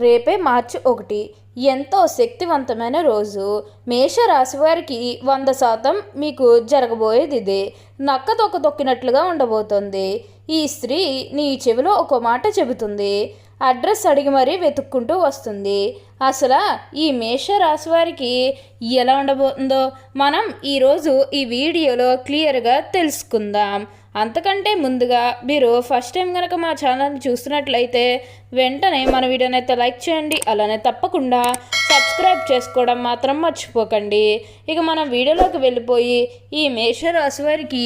రేపే మార్చి ఒకటి. ఎంతో శక్తివంతమైన రోజు. మేషరాశి వారికి వంద శాతం మీకు జరగబోయేది ఇదే నక్క తొక్క తొక్కినట్లుగా ఉండబోతోంది. ఈ స్త్రీ నీ చెవిలో ఒక మాట చెబుతుంది. అడ్రస్ అడిగి మరీ వెతుక్కుంటూ వస్తుంది. అసలు ఈ మేషరాశివారికి ఎలా ఉండబోతుందో మనం ఈరోజు ఈ వీడియోలో క్లియర్గా తెలుసుకుందాం. అంతకంటే ముందుగా మీరు ఫస్ట్ టైం కనుక మా ఛానల్ని చూస్తున్నట్లయితే వెంటనే మన వీడియోని అయితే లైక్ చేయండి అలానే తప్పకుండా సబ్స్క్రైబ్ చేసుకోవడం మాత్రం మర్చిపోకండి. ఇక మనం వీడియోలోకి వెళ్ళిపోయి ఈ మేషరాశి వారికి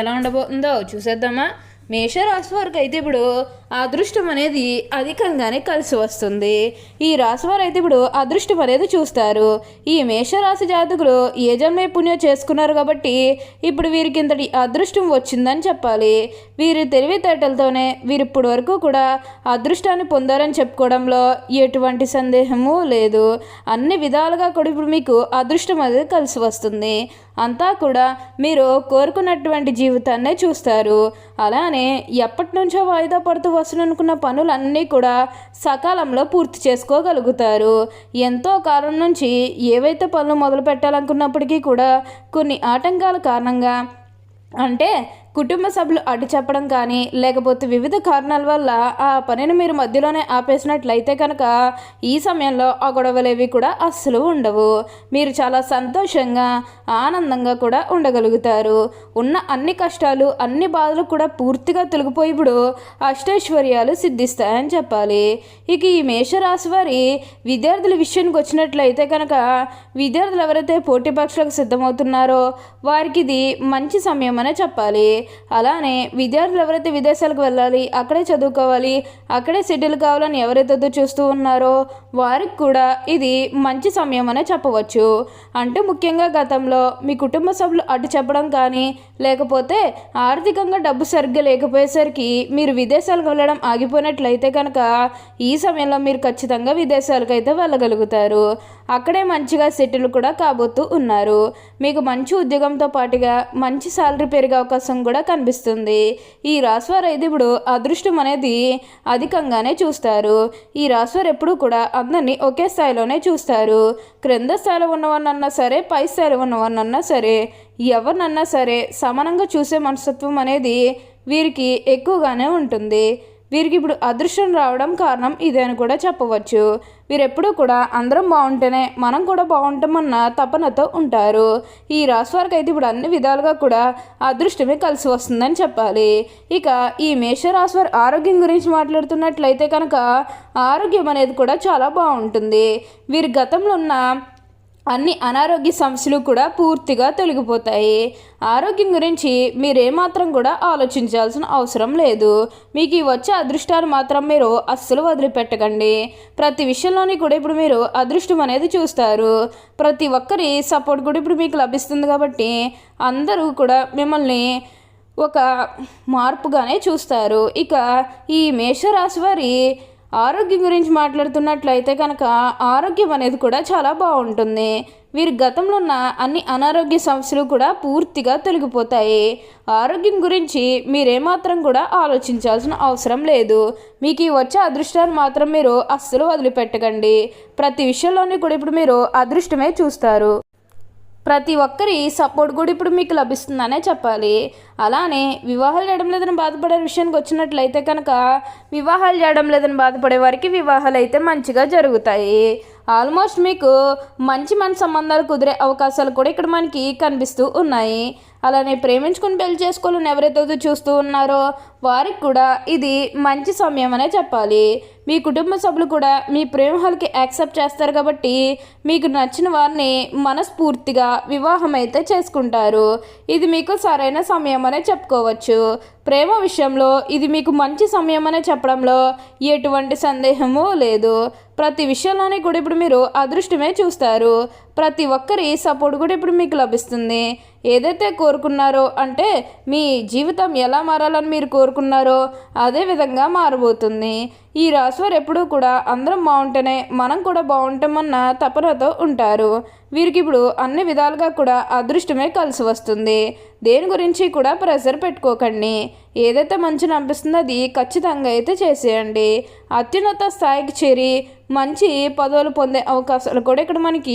ఎలా ఉండబోతుందో చూసేద్దామా? మేషరాశి వారికి అయితే ఇప్పుడు అదృష్టం అనేది అధికంగానే కలిసి వస్తుంది. ఈ రాశి వారు అయితే ఇప్పుడు అదృష్టం అనేది చూస్తారు. ఈ మేషరాశి జాతకులు ఏ జన్మే పుణ్యం చేసుకున్నారు కాబట్టి ఇప్పుడు వీరికి ఇంతటి అదృష్టం వచ్చిందని చెప్పాలి. వీరి తెలివితేటలతోనే వీరు ఇప్పటి వరకు కూడా అదృష్టాన్ని పొందారని చెప్పుకోవడంలో ఎటువంటి సందేహము లేదు. అన్ని విధాలుగా కూడా ఇప్పుడు మీకు అదృష్టం అనేది కలిసి వస్తుంది. అంతా కూడా మీరు కోరుకున్నటువంటి జీవితాన్నే చూస్తారు. అలానే ఎప్పటి నుంచో వాయిదా పడుతూ వస్తున్ననుకున్న పనులన్నీ కూడా సకాలంలో పూర్తి చేసుకోగలుగుతారు. ఎంతో కాలం నుంచి ఏవైతే పనులు మొదలు పెట్టాలనుకున్నప్పటికీ కూడా కొన్ని ఆటంకాల కారణంగా అంటే కుటుంబ సభ్యులు అడ్డు చెప్పడం కానీ లేకపోతే వివిధ కారణాల వల్ల ఆ పనిని మీరు మధ్యలోనే ఆపేసినట్లయితే కనుక ఈ సమయంలో ఆ గొడవలేవి కూడా అస్సలు ఉండవు. మీరు చాలా సంతోషంగా ఆనందంగా కూడా ఉండగలుగుతారు. ఉన్న అన్ని కష్టాలు అన్ని బాధలు కూడా పూర్తిగా తొలగిపోయి ఇప్పుడు అష్టైశ్వర్యాలు సిద్ధిస్తాయని చెప్పాలి. ఇక ఈ మేషరాశి వారి విద్యార్థుల విషయానికి వచ్చినట్లయితే కనుక విద్యార్థులు ఎవరైతే పోటీ పరీక్షలకు సిద్ధమవుతున్నారో వారికి ఇది మంచి సమయం అనే చెప్పాలి. అలానే విద్యార్థులు ఎవరైతే విదేశాలకు వెళ్ళాలి అక్కడే చదువుకోవాలి అక్కడే సెటిల్ కావాలని ఎవరైతే చూస్తూ ఉన్నారో వారికి కూడా ఇది మంచి సమయం అనే చెప్పవచ్చు. అంటే ముఖ్యంగా గతంలో మీ కుటుంబ సభ్యులు అటు చెప్పడం కానీ లేకపోతే ఆర్థికంగా డబ్బు సరిగ్గా లేకపోయేసరికి మీరు విదేశాలకు వెళ్ళడం ఆగిపోయినట్లయితే కనుక ఈ సమయంలో మీరు ఖచ్చితంగా విదేశాలకు అయితే వెళ్ళగలుగుతారు. అక్కడే మంచిగా సెటిల్ కూడా కాబోతూ ఉన్నారు. మీకు మంచి ఉద్యోగంతో పాటుగా మంచి శాలరీ పెరిగే అవకాశం కూడా కనిపిస్తుంది. ఈ రాశివారు అయితే ఇప్పుడు అదృష్టం అనేది అధికంగానే చూస్తారు. ఈ రాశివారు ఎప్పుడూ కూడా అందరినీ ఒకే స్థాయిలోనే చూస్తారు. క్రింద స్థాయిలో ఉన్నవాడినన్నా సరే పై స్థాయిలో ఉన్నవాడినన్నా సరే ఎవరినన్నా సరే సమానంగా చూసే మనస్తత్వం అనేది వీరికి ఎక్కువగానే ఉంటుంది. వీరికి ఇప్పుడు అదృష్టం రావడం కారణం ఇదే అని కూడా చెప్పవచ్చు. వీరెప్పుడూ కూడా అందరం బాగుంటేనే మనం కూడా బాగుంటామన్న తపనతో ఉంటారు. ఈ రాశి వారికి అయితే ఇప్పుడు అన్ని విధాలుగా కూడా అదృష్టమే కలిసి వస్తుందని చెప్పాలి. ఇక ఈ మేషరాశి వారి ఆరోగ్యం గురించి మాట్లాడుతున్నట్లయితే కనుక ఆరోగ్యం అనేది కూడా చాలా బాగుంటుంది. వీరి గతంలో ఉన్న అన్ని అనారోగ్య సమస్యలు కూడా పూర్తిగా తొలగిపోతాయి. ఆరోగ్యం గురించి మీరేమాత్రం కూడా ఆలోచించాల్సిన అవసరం లేదు. మీకు ఈ వచ్చే అదృష్టాలు మాత్రం మీరు అస్సలు వదిలిపెట్టకండి. ప్రతి విషయంలోని కూడా ఇప్పుడు మీరు అదృష్టం అనేది చూస్తారు. ప్రతి ఒక్కరి సపోర్ట్ కూడా ఇప్పుడు మీకు లభిస్తుంది కాబట్టి అందరూ కూడా మిమ్మల్ని ఒక మార్పుగానే చూస్తారు. ఇక ఈ మేషరాశి వారి ఆరోగ్యం గురించి మాట్లాడుతున్నట్లయితే కనుక ఆరోగ్యం అనేది కూడా చాలా బాగుంటుంది. వీరి గతంలో ఉన్న అన్ని అనారోగ్య సమస్యలు కూడా పూర్తిగా తొలగిపోతాయి. ఆరోగ్యం గురించి మీరేమాత్రం కూడా ఆలోచించాల్సిన అవసరం లేదు. మీకు ఈ వచ్చే అదృష్టాన్ని మాత్రం మీరు అస్సలు వదిలిపెట్టకండి. ప్రతి విషయంలోనే కూడా ఇప్పుడు మీరు అదృష్టమే చూస్తారు. ప్రతి ఒక్కరి సపోర్ట్ కూడా ఇప్పుడు మీకు లభిస్తుందనే చెప్పాలి. అలానే వివాహాలు చేయడం లేదని బాధపడే విషయానికి వచ్చినట్లయితే కనుక వివాహాలు చేయడం లేదని బాధపడే వారికి వివాహాలు అయితే మంచిగా జరుగుతాయి. ఆల్మోస్ట్ మీకు మంచి మంచి సంబంధాలు కుదిరే అవకాశాలు కూడా ఇక్కడ మనకి కనిపిస్తూ ఉన్నాయి. అలానే ప్రేమించుకుని పెళ్ళి చేసుకోవాలని ఎవరైతే చూస్తూ ఉన్నారో వారికి కూడా ఇది మంచి సమయం అనే చెప్పాలి. మీ కుటుంబ సభ్యులు కూడా మీ ప్రేమహాలకి యాక్సెప్ట్ చేస్తారు కాబట్టి మీకు నచ్చిన వారిని మనస్ఫూర్తిగా వివాహం అయితే చేసుకుంటారు. ఇది మీకు సరైన సమయం అనే చెప్పుకోవచ్చు. ప్రేమ విషయంలో ఇది మీకు మంచి సమయం అనే చెప్పడంలో ఎటువంటి సందేహము లేదు. ప్రతి విషయంలోనే కూడా ఇప్పుడు మీరు అదృష్టమే చూస్తారు. ప్రతి ఒక్కరి సపోర్ట్ కూడా ఇప్పుడు మీకు లభిస్తుంది. ఏదైతే కోరుకున్నారో అంటే మీ జీవితం ఎలా మారాలని మీరు కోరుకున్నారో అదే విధంగా మారబోతుంది. ఈ రాశివారు ఎప్పుడూ కూడా అందరం బాగుంటేనే మనం కూడా బాగుంటామన్న తపనతో ఉంటారు. వీరికి ఇప్పుడు అన్ని విధాలుగా కూడా అదృష్టమే కలిసి వస్తుంది. దేని గురించి కూడా ప్రెషర్ పెట్టుకోకండి. ఏదైతే మంచిని అనిపిస్తుందో అది ఖచ్చితంగా అయితే చేసేయండి. అత్యున్నత స్థాయికి చేరి మంచి పదవులు పొందే అవకాశాలు కూడా ఇక్కడ మనకి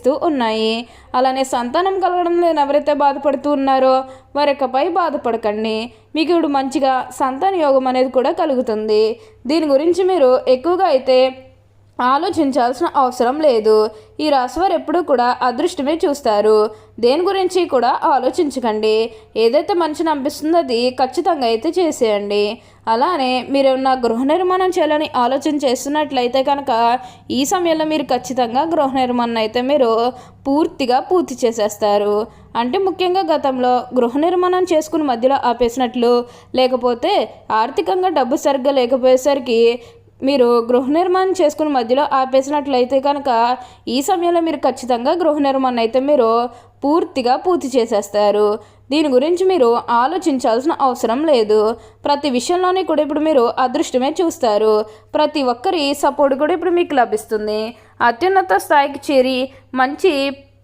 కనిపిస్తూ ఉన్నాయి. అలానే సంతానం కలగడం లేని ఎవరైతే బాధపడుతూ ఉన్నారో వారికపై బాధపడకండి. మీకు ఇప్పుడు మంచిగా సంతాన యోగం అనేది కూడా కలుగుతుంది. దీని గురించి మీరు ఎక్కువగా అయితే ఆలోచించాల్సిన అవసరం లేదు. ఈ రాశివారు ఎప్పుడూ కూడా అదృష్టమే చూస్తారు. దేని గురించి కూడా ఆలోచించకండి. ఏదైతే మంచిని అనిపిస్తుందో అది ఖచ్చితంగా అయితే చేసేయండి. అలానే మీరు నా గృహ నిర్మాణం చేయాలని ఆలోచన చేస్తున్నట్లయితే కనుక ఈ సమయంలో మీరు ఖచ్చితంగా గృహ నిర్మాణం అయితే మీరు పూర్తిగా పూర్తి చేసేస్తారు. అంటే ముఖ్యంగా గతంలో గృహ నిర్మాణం చేసుకుని మధ్యలో ఆపేసినట్లు లేకపోతే ఆర్థికంగా డబ్బు సరిగ్గా లేకపోయేసరికి మీరు గృహ నిర్మాణం చేసుకుని మధ్యలో ఆపేసినట్లయితే కనుక ఈ సమయంలో మీరు ఖచ్చితంగా గృహ నిర్మాణం అయితే మీరు పూర్తిగా పూర్తి చేసేస్తారు. దీని గురించి మీరు ఆలోచించాల్సిన అవసరం లేదు. ప్రతి విషయంలోనే కూడా ఇప్పుడు మీరు అదృష్టమే చూస్తారు. ప్రతి ఒక్కరి సపోర్ట్ కూడా ఇప్పుడు మీకు లభిస్తుంది. అత్యున్నత స్థాయికి చేరి మంచి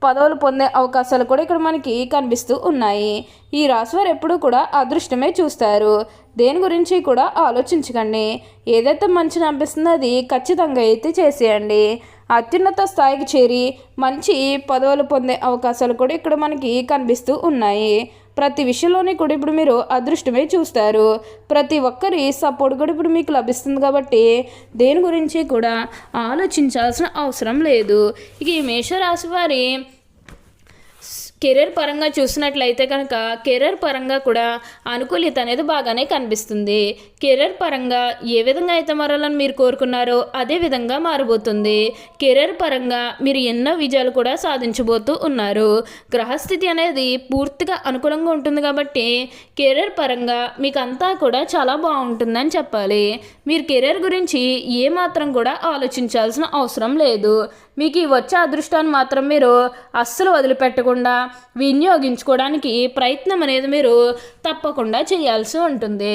పదవులు పొందే అవకాశాలు కూడా ఇక్కడ మనకి కనిపిస్తూ ఉన్నాయి. ఈ రాశివారు ఎప్పుడూ కూడా అదృష్టమే చూస్తారు. దేని గురించి కూడా ఆలోచించకండి. ఏదైతే మంచిని అనిపిస్తుందో అది ఖచ్చితంగా అయితే చేసేయండి. అత్యున్నత స్థాయికి చేరి మంచి పదవులు పొందే అవకాశాలు కూడా ఇక్కడ మనకి కనిపిస్తూ ఉన్నాయి. ప్రతి విషయంలోనే కూడా ఇప్పుడు మీరు అదృష్టమే చూస్తారు. ప్రతి ఒక్కరి సపోర్ట్ కూడా ఇప్పుడు మీకు లభిస్తుంది కాబట్టి దేని గురించి కూడా ఆలోచించాల్సిన అవసరం లేదు. ఇక ఈ మేషరాశి వారి కెరీర్ పరంగా చూసినట్లయితే కనుక కెరీర్ పరంగా కూడా అనుకూలిత అనేది బాగానే కనిపిస్తుంది. కెరీర్ పరంగా ఏ విధంగా అయితే మారాలని మీరు కోరుకున్నారో అదే విధంగా మారబోతుంది. కెరీర్ పరంగా మీరు ఎన్నో విజయాలు కూడా సాధించబోతూ ఉన్నారు. గ్రహస్థితి అనేది పూర్తిగా అనుకూలంగా ఉంటుంది కాబట్టి కెరీర్ పరంగా మీకు అంతా కూడా చాలా బాగుంటుందని చెప్పాలి. మీరు కెరీర్ గురించి ఏమాత్రం కూడా ఆలోచించాల్సిన అవసరం లేదు. మీకు ఈ వచ్చే అదృష్టాన్ని మాత్రం మీరు అస్సలు వదిలిపెట్టకుండా వినియోగించుకోవడానికి ప్రయత్నం అనేది మీరు తప్పకుండా చేయాల్సి ఉంటుంది.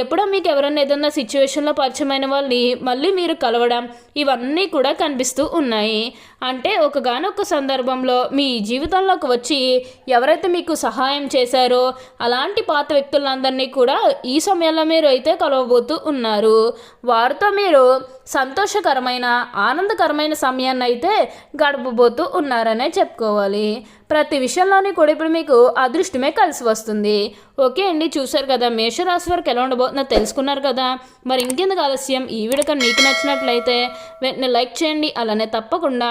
ఎప్పుడో మీకు ఎవరైనా ఏదన్నా సిచ్యువేషన్లో పరిచయమైన వాళ్ళని మళ్ళీ మీరు కలవడం ఇవన్నీ కూడా కనిపిస్తూ ఉన్నాయి. అంటే ఒకగానొక సందర్భంలో మీ జీవితంలోకి వచ్చి ఎవరైతే మీకు సహాయం చేశారో అలాంటి పాత వ్యక్తులందరినీ కూడా ఈ సమయంలో మీరు అయితే కలవబోతూ ఉన్నారు. వారితో మీరు సంతోషకరమైన ఆనందకరమైన సమయాన్ని అయితే గడపబోతూ ఉన్నారనే చెప్పుకోవాలి. ప్రతి విషయంలోని కూడా ఇప్పుడు మీకు అదృష్టమే కలిసి వస్తుంది. ఓకే అండి చూశారు కదా మేషరాశి వారికి ఎలా ఉండబోతుందో తెలుసుకున్నారు కదా. మరి ఇంకెందుకు ఆలస్యం? ఈ వీడియో మీకు నచ్చినట్లయితే వెంటనే లైక్ చేయండి. అలానే తప్పకుండా